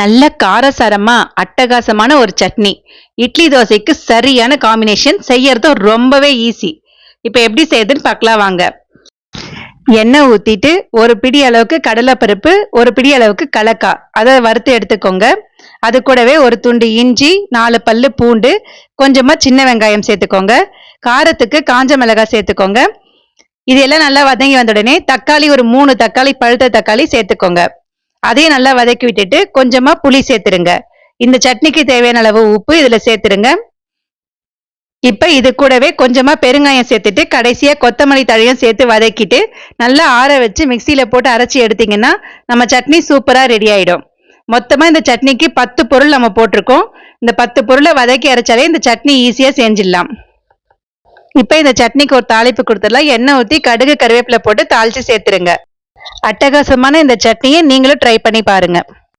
நல்ல காரசாரமா அட்டகாசமான ஒரு சட்னி. இட்லி தோசைக்கு சரியான காம்பினேஷன் செய்யறது ரொம்பவே ஈஸி இப்போ எப்படி செய்யுதுன்னு பார்க்கலாம் வாங்க. எண்ணெய் ஊற்றிட்டு ஒரு பிடி அளவுக்கு கடலைப்பருப்பு ஒரு பிடி அளவுக்கு கலக்காய் அதை வறுத்து எடுத்துக்கோங்க. அது கூடவே ஒரு துண்டு இஞ்சி நாலு பல்லு பூண்டு கொஞ்சமாக சின்ன வெங்காயம் சேர்த்துக்கோங்க. காரத்துக்கு காஞ்ச மிளகாய் சேர்த்துக்கோங்க. இதெல்லாம் நல்லா வதங்கி வந்த உடனே தக்காளி ஒரு மூணு தக்காளி பழுத்த தக்காளி சேர்த்துக்கோங்க. அதையும் நல்லா வதக்கி விட்டுட்டு கொஞ்சமா புளி சேர்த்துருங்க இந்த சட்னிக்கு தேவையான அளவு உப்பு இதுல சேர்த்துருங்க இப்ப இது கூடவே கொஞ்சமா பெருங்காயம் சேர்த்துட்டு கடைசியா கொத்தமல்லி தழையும் சேர்த்து வதக்கிட்டு நல்லா ஆற வச்சு மிக்சியில போட்டு அரைச்சி எடுத்தீங்கன்னா நம்ம சட்னி சூப்பரா ரெடி ஆயிடும். மொத்தமா இந்த சட்னிக்கு பத்து பொருள் நம்ம போட்டிருக்கோம். இந்த பத்து பொருளை வதக்கி அரைச்சாலே இந்த சட்னி ஈஸியா செஞ்சிடலாம். இப்ப இந்த சட்னிக்கு ஒரு தாளிப்பு கொடுத்துடலாம். எண்ணெய் ஊத்தி கடுகு கருவேப்பிலை போட்டு தாளிச்சு சேர்த்துருங்க அட்டகாசமான இந்த சட்னியை நீங்களும் ட்ரை பண்ணி பாருங்க.